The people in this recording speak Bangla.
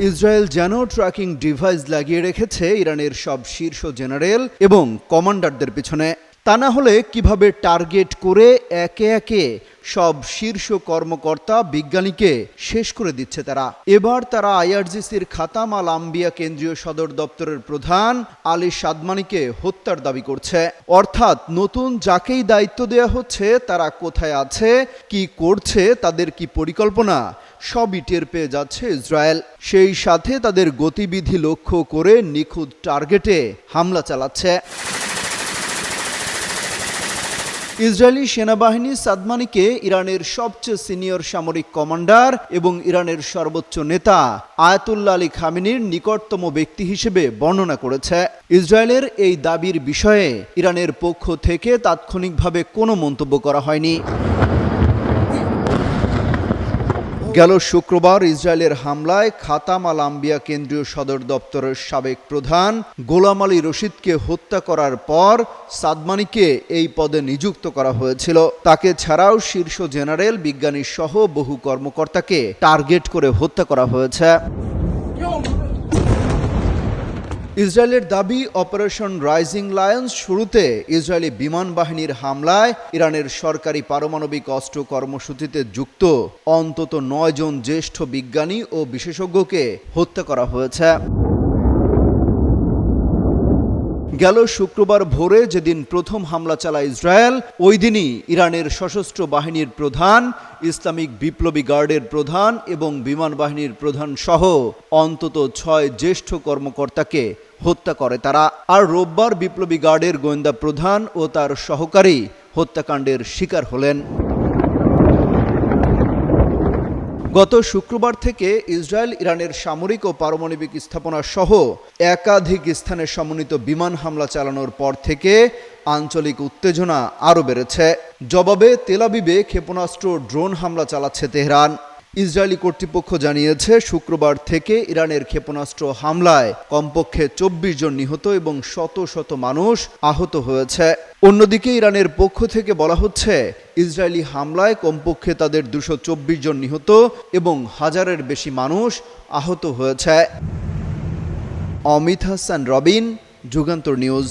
ইসরায়েল যেন ট্র্যাকিং ডিভাইস লাগিয়ে রেখেছে ইরানের সব শীর্ষ জেনারেল এবং কমান্ডারদের পিছনে। তা না হলে কীভাবে টার্গেট করে একে একে সব শীর্ষ কর্মকর্তা, বিজ্ঞানীকে শেষ করে দিচ্ছে তারা? এবার তারা আইআরজিসির খাতাম আল আম্বিয়া কেন্দ্রীয় সদর দপ্তরের প্রধান আলী সাদমানিকে হত্যার দাবি করছে। অর্থাৎ নতুন যাকেই দায়িত্ব দেয়া হচ্ছে, তারা কোথায় আছে, কি করছে, তাদের কি পরিকল্পনা সবই টের পেয়ে যাচ্ছে ইসরায়েল। সেই সাথে তাদের গতিবিধি লক্ষ্য করে নিখুঁত টার্গেটে হামলা চালাচ্ছে। ইসরায়েলি সেনাবাহিনী সাদমানিকে ইরানের সবচেয়ে সিনিয়র সামরিক কমান্ডার এবং ইরানের সর্বোচ্চ নেতা আয়াতুল্লা আলী খামিনির নিকটতম ব্যক্তি হিসেবে বর্ণনা করেছে। ইসরায়েলের এই দাবির বিষয়ে ইরানের পক্ষ থেকে তাৎক্ষণিকভাবে কোনো মন্তব্য করা হয়নি। গেল শুক্রবার ইসরায়েলের হামলায় খাতাম আল আম্বিয়া কেন্দ্রীয় সদর দপ্তরের সাবেক প্রধান গোলাম আলী রশিদকে হত্যা করার পর সাদমানিকে এই পদে নিযুক্ত করা হয়েছিল। তাকে ছাড়াও শীর্ষ জেনারেল বিজ্ঞানী সহ বহু কর্মকর্তাকে টার্গেট করে হত্যা করা হয়েছে। ইসরায়েলের দাবি, অপারেশন রাইজিং লায়ন্স শুরুতে ইসরায়েলি বিমান বাহিনীর হামলায় ইরানের সরকারি পারমাণবিক অস্ত্র কর্মসূচিতে যুক্ত অন্তত নয় জন জ্যেষ্ঠ বিজ্ঞানী ও বিশেষজ্ঞকে হত্যা করা হয়েছে। গেল শুক্রবার ভোরে যেদিন প্রথম হামলা চালায় ইসরায়েল, ওই দিনই ইরানের সশস্ত্র বাহিনীর প্রধান, ইসলামিক বিপ্লবী গার্ডের প্রধান এবং বিমান বাহিনীর প্রধান সহ অন্তত ছয় জ্যেষ্ঠ কর্মকর্তাকে হত্যা করে তারা। আর রোববার বিপ্লবী গার্ডের গোয়েন্দা প্রধান ও তার সহকারী হত্যাকাণ্ডের শিকার হলেন। গত শুক্রবার থেকে ইসরায়েল, ইরানের সামরিক ও পারমাণবিক স্থাপনা সহ একাধিক স্থানে সমন্বিত বিমান হামলা চালানোর পর থেকে আঞ্চলিক উত্তেজনা আরও বেড়েছে। জবাবে তেলাবিবে ক্ষেপণাস্ত্র ড্রোন হামলা চালাচ্ছে তেহরান। ইসরায়েলি কর্তৃপক্ষ জানিয়েছে, শুক্রবার থেকে ইরানের ক্ষেপণাস্ত্র হামলায় কমপক্ষে চব্বিশ জন নিহত এবং শত শত মানুষ আহত হয়েছে। অন্যদিকে ইরানের পক্ষ থেকে বলা হচ্ছে, ইসরায়েলি হামলায় কমপক্ষে তাদের দুশো চব্বিশ জন নিহত এবং হাজারের বেশি মানুষ আহত হয়েছে। অমিত হাসান, রবিন, যুগান্তর নিউজ।